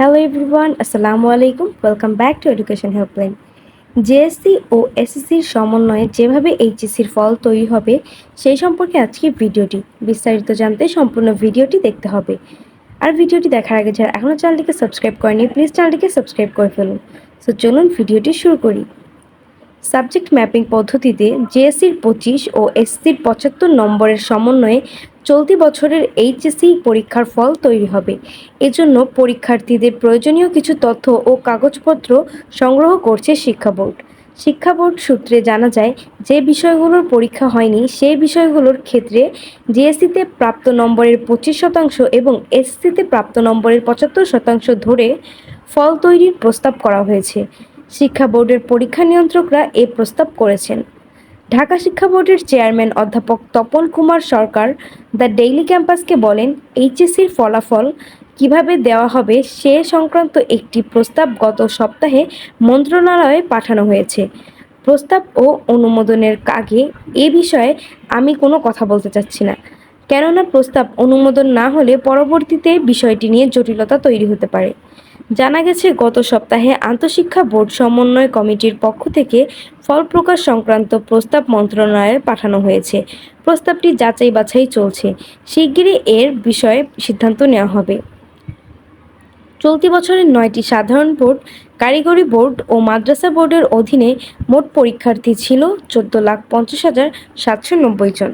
Hello everyone আসসালামু আলাইকুম welcome back to education helpline JSC ও এসএসসির সমন্বয়ে যেভাবে এইচএসসির ফল তৈরি হবে, সেই সম্পর্কে আজকে ভিডিওটি। বিস্তারিত জানতে সম্পূর্ণ ভিডিওটি দেখতে হবে। আর ভিডিওটি দেখার আগে যারা এখনও চ্যানেলটিকে সাবস্ক্রাইব করেনি প্লিজ চ্যানেলটিকে সাবস্ক্রাইব করে ফেলুন। সো চলুন ভিডিওটি শুরু করি। সাবজেক্ট ম্যাপিং পদ্ধতিতে জেএসসির পঁচিশ ও এসসির পঁচাত্তর নম্বরের সমন্বয়ে চলতি বছরের এইচএসসি পরীক্ষার ফল তৈরি হবে। এজন্য পরীক্ষার্থীদের প্রয়োজনীয় কিছু তথ্য ও কাগজপত্র সংগ্রহ করছে শিক্ষা বোর্ড। শিক্ষা বোর্ড সূত্রে জানা যায়, যে বিষয়গুলোর পরীক্ষা হয়নি, সেই বিষয়গুলোর ক্ষেত্রে জিএসসিতে প্রাপ্ত নম্বরের পঁচিশ শতাংশ এবং এসসিতে প্রাপ্ত নম্বরের পঁচাত্তর শতাংশ ধরে ফল তৈরির প্রস্তাব করা হয়েছে। শিক্ষা বোর্ডের পরীক্ষা নিয়ন্ত্রকরা এ প্রস্তাব করেছেন। ঢাকা শিক্ষা বোর্ডের চেয়ারম্যান অধ্যাপক তপন কুমার সরকার দ্য ডেইলি ক্যাম্পাসকে বলেন, এইচএসসির ফলাফল কীভাবে দেওয়া হবে সে সংক্রান্ত একটি প্রস্তাব গত সপ্তাহে মন্ত্রণালয়ে পাঠানো হয়েছে। প্রস্তাব ও অনুমোদনের আগে এ বিষয়ে আমি কোনো কথা বলতে চাচ্ছি না। কেননা প্রস্তাব অনুমোদন না হলে পরবর্তীতে বিষয়টি নিয়ে জটিলতা তৈরি হতে পারে। জানা গেছে, গত সপ্তাহে আন্তঃশিক্ষা বোর্ড সমন্বয় কমিটির পক্ষ থেকে ফল প্রকাশ সংক্রান্ত প্রস্তাব মন্ত্রণালয়ে পাঠানো হয়েছে। প্রস্তাবটি যাচাই বাছাই চলছে। শিগগিরই এর বিষয়ে সিদ্ধান্ত নেওয়া হবে। চলতি বছরের নয়টি সাধারণ বোর্ড, কারিগরি বোর্ড ও মাদ্রাসা বোর্ডের অধীনে মোট পরীক্ষার্থী ছিল চোদ্দ লাখ পঞ্চাশ হাজার সাতশো নব্বই জন।